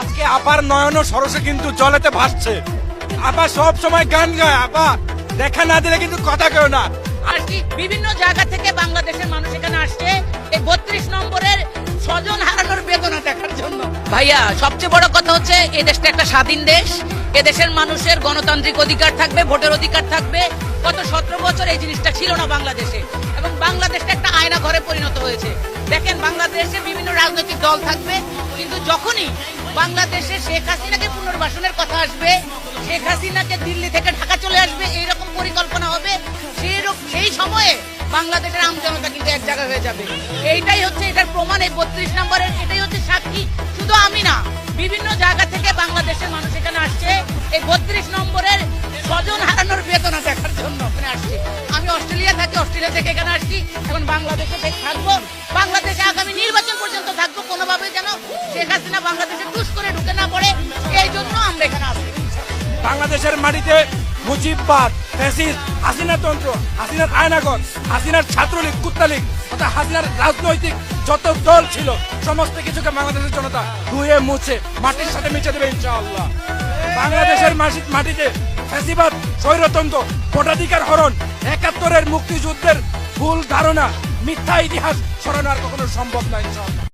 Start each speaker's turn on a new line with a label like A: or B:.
A: আজকে আপার নয়ন সরসে কিন্তু জলেতে ভাসছে। আপা সব সময় গান গায় আপা দেখা না দিলে কিন্তু কথা কেউ না।
B: আর কি বিভিন্ন জায়গা থেকে বাংলাদেশের মানুষ এখানে আসছে এই বত্রিশ নম্বরের স্বজন হারানোর বেদনা দেখার জন্য। ভাইয়া সবচেয়ে বড় কথা হচ্ছে এই দেশটা একটা স্বাধীন দেশ। এদেশের মানুষের গণতান্ত্রিক অধিকার থাকবে ভোটের অধিকার থাকবে। গত সতেরো বছর এই জিনিসটা ছিল না বাংলাদেশে। এবং বাংলাদেশটা একটা আয়না ঘরে পরিণত হয়েছে। দেখেন বাংলাদেশে বিভিন্ন রাজনৈতিক দল থাকবে কিন্তু যখনই বাংলাদেশে শেখ হাসিনাকে পুনর্বাসনের কথা আসবে, শেখ হাসিনাকে দিল্লি থেকে ঢাকা চলে আসবে, এইরকম পরিকল্পনা হবে সেই সেই সময়ে বাংলাদেশের আমজনতা কিন্তু এক জায়গায় হয়ে যাবে। এইটাই হচ্ছে এটার প্রমাণ, এই বত্রিশ নম্বরের এটাই হচ্ছে সাক্ষী। শুধু আমি না, বিভিন্ন জায়গা থেকে বাংলাদেশের মানুষ এখানে আসছে। এই বত্রিশ নম্বরের স্বজন হারানোর বেদনা দেখার জন্য আসছে। আমি অস্ট্রেলিয়া থাকি, অস্ট্রেলিয়া থেকে এখানে আসছি, এখন বাংলাদেশে থেকে থাকব। বাংলাদেশে
A: বাংলাদেশের মাটিতে মুজিববাদ হাসিনা তন্ত্র, হাসিনার আয়নাগর, হাসিনার ছাত্রলীগ, কুত্তালীগ অর্থাৎ হাসিনার রাজনৈতিক যত দল ছিল, সমস্ত কিছুকে বাংলাদেশের জনতা ধুয়ে মুছে, মাটির সাথে মিশে দেবে ইনশাআল্লাহ। বাংলাদেশের মাটিতে ফ্যাসিবাদ, স্বৈরতন্ত্র, ভোটাধিকার হরণ, একাত্তরের মুক্তিযুদ্ধের ভুল ধারণা, মিথ্যা ইতিহাস সরানো আর কখনো সম্ভব নয় ইনশাআল্লাহ।